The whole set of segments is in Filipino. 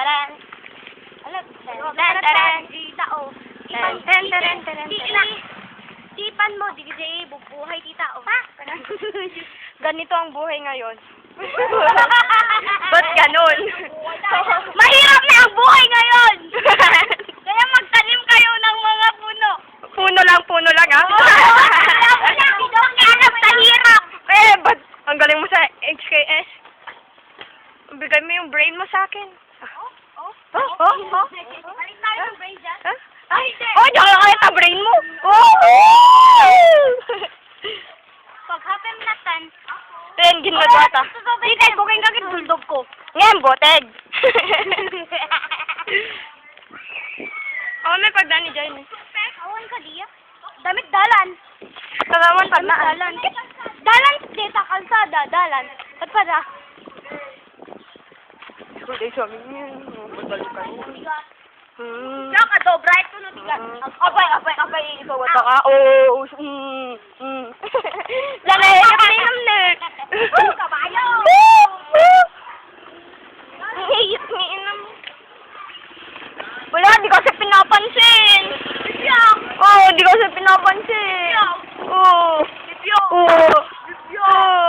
taran. Alam, taran, taran. Tao. Taran, taran, taran, taran, taran. Sipan mo, kasi bubuhay tita. O, ha? Ganito ang buhay ngayon. Ba't ganun? Mahirap na ang buhay ngayon! Kaya magtanim kayo ng mga puno. puno lang, puno lang ah. Hanap sa hirap. eh, ba't ang galing mo sa HKS? Bigay mo yung brain mo sa akin. Oh, oh, Oh. Balik tayo ng brain dyan. Ay, hindi. Oh, diyan ka sa brain mo. Oh! Pag happen na tan. Then, ginagata. Di tayo bukeng kagit bulldog ko. Ngayon, boteg. oh, may pagdani dyan. Awan ka diya. Damit dalan. Salaman pag naan. Dalan. Dalan dita kalsada, dalan. Ba't pa da? Hindi sa amin yun. Saka do bright ko no tigan. Apay, apay, apay. Ikaw wata ka. Oo. Mm, mm. Yung pinam na. Oh, kabayo. Ang hiyip ni inam. Wala, di kasi pinapansin. Oo, oh, di kasi pinapansin. Oo. Oo. Oo.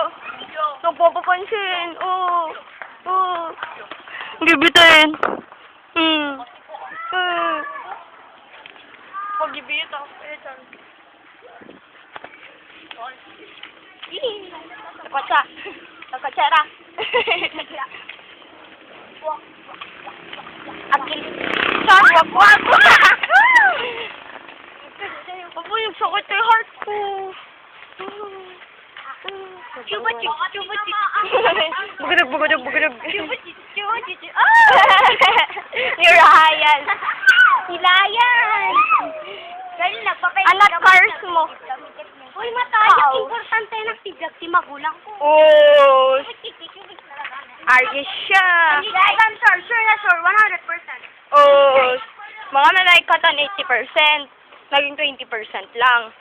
Nagpapapansin. Oo. Oo. Gibitin. Hmm. Hmm. Pag-ibita. Nakatsa. Nakatsara. Akil. Saan? Wag, wag. Abo, yung sakit yung heart ko. Chuba chik, chuba chik. Bugurug, bugurug, bugurug. Chuba Importante na tibag si magulang ko. Oh, are you sure? Hindi guys, I'm sure, sure na sure, 100%. Oh, mga malaikatan 80%. Naging 20% lang.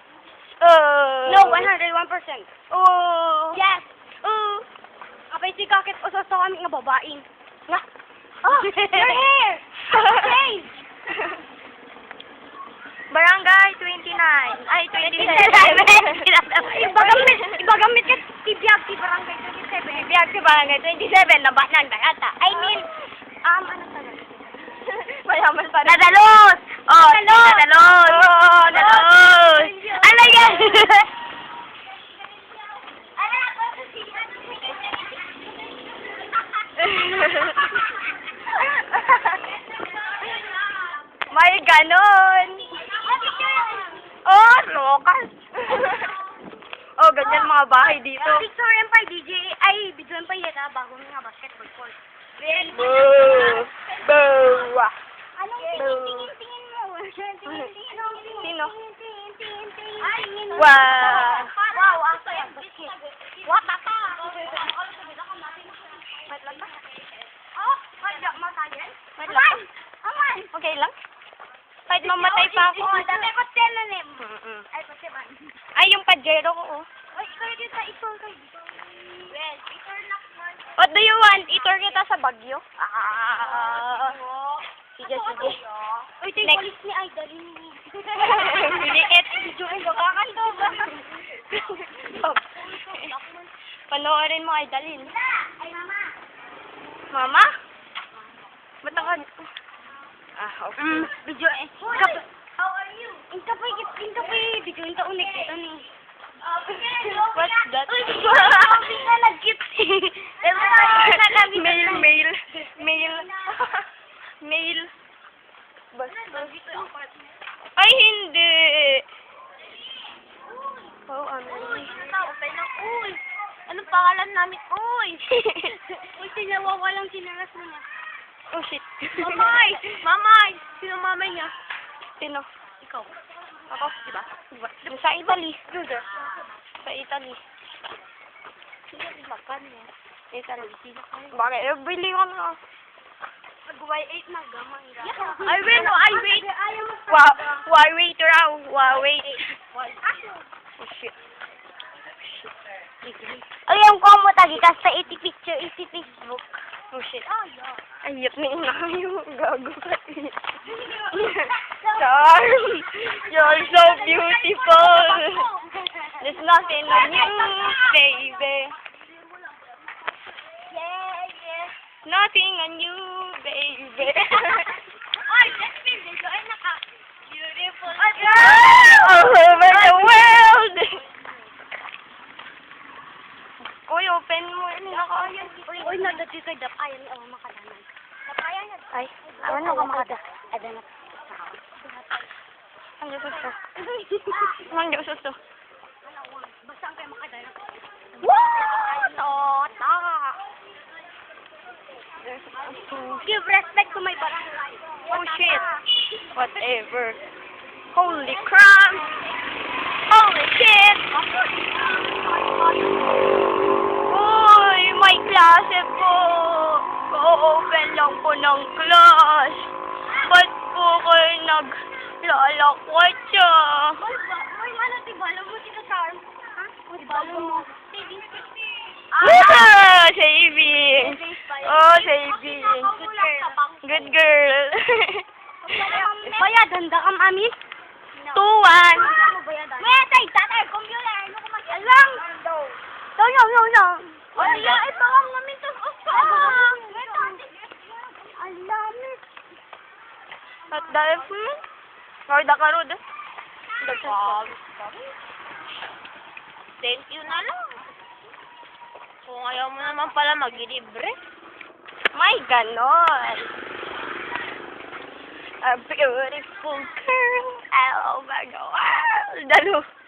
Oh. No, 101%. Oh. Yes. Oh. Kapay si kakit usas to kami nga babaeng. Nga. Oh, your hair. Change. Barangay 29. Ay, 27. iba gamit, iba gamit ka tibiyag si barangay 27. Biyag si Barangay 27. Naba nang dayata. I mean, um, ano talaga? Mayaman pa rin. Nadalos! Oh, Nadalos! Nadalos! Oh, Nadalos! Ano yan? May ganon. Oh, lokas. oh, ganyan mga bahay dito. Picture yan pa, DJ. Ay, video yan pa yata bago nga basketball court. Boo! Boo! Anong tingin-tingin-tingin mo? Tingin-tingin mo. Sino? Tingin-tingin-tingin. Ay, tingin. Wow! Wow, ang saya. What the fuck? Wait lang ba? Oh, kaya matayin? Wait lang. Aman! Okay lang? Kahit mamatay pa ako. Oh, dami ko tinanim. Mm-mm. Ay, kasi man. Ay, yung pajero ko, oh. Ay, ikaw dito, ikaw dito. Well, ikaw na. What do you want? Itor kita sa Bagyo? Ah. Sige, sige. Uy, tayo polis ni Idolin. Liit. Join ka kakanto ba? Panoorin mo. Ay, mama. Mama? Ba't ako... Ah, okay. Mm, video eh. How are you? Inka pa, inka pa, video inka unik dito ni. What's that? Uy, sabi nga nag-gift. mail, mail, mail. mail. Basta. Ay, hindi. Oh, ano? Uy, anong pangalan namin? Uy! Uy, sinawawalang sinaras mo niya. Oh, shit. Mamay! Mamay! Sino mamay niya? Sino? Ikaw. Ako, di ba? Diba? Sa Italy. Sa Italy. Makan niya. Italy. Bakit? Eh, bili ko na. Mag-Y8 na gamang I wait, I wait. Wow, why wait raw? Why wait? Oh, shit. Ay, yung ko mo tagi ka sa 80 picture, 80 Facebook. Oh shit. Oh, yeah. Ayop na yung. Gago ka. Charm. You're so beautiful. There's nothing on you, baby. Yeah, yeah. Nothing on you, baby. Ay, this. Ay, naka. Beautiful. All over the world. Uy, open mo. Uy, nadati kay Dap. Ay, ang awa makalaman. Kapayan na. Ay, Ano ka makada? Ang gusto. Ang gusto. Basta ang kayo makadala. Wow! Tota! Give respect to my barangay. Oh shit. Whatever. Holy crap! Holy shit! Uy, may klase po. Ko-open lang po ng class. Ah, saving. Oh, saving. Good girl. Good girl. Bayad, handa ka amin? Tuwan. Wait, ay, tatay, computer. Ano ko mag- Alang! No, no, no, no. Ya? Ito ang namin to. Ah! Ate. Alamit. At dahil, hmm? Or da karod. Thank you na lang. Kung ayaw mo naman pala mag-libre. May ganon. A beautiful girl all over the world. Dalo.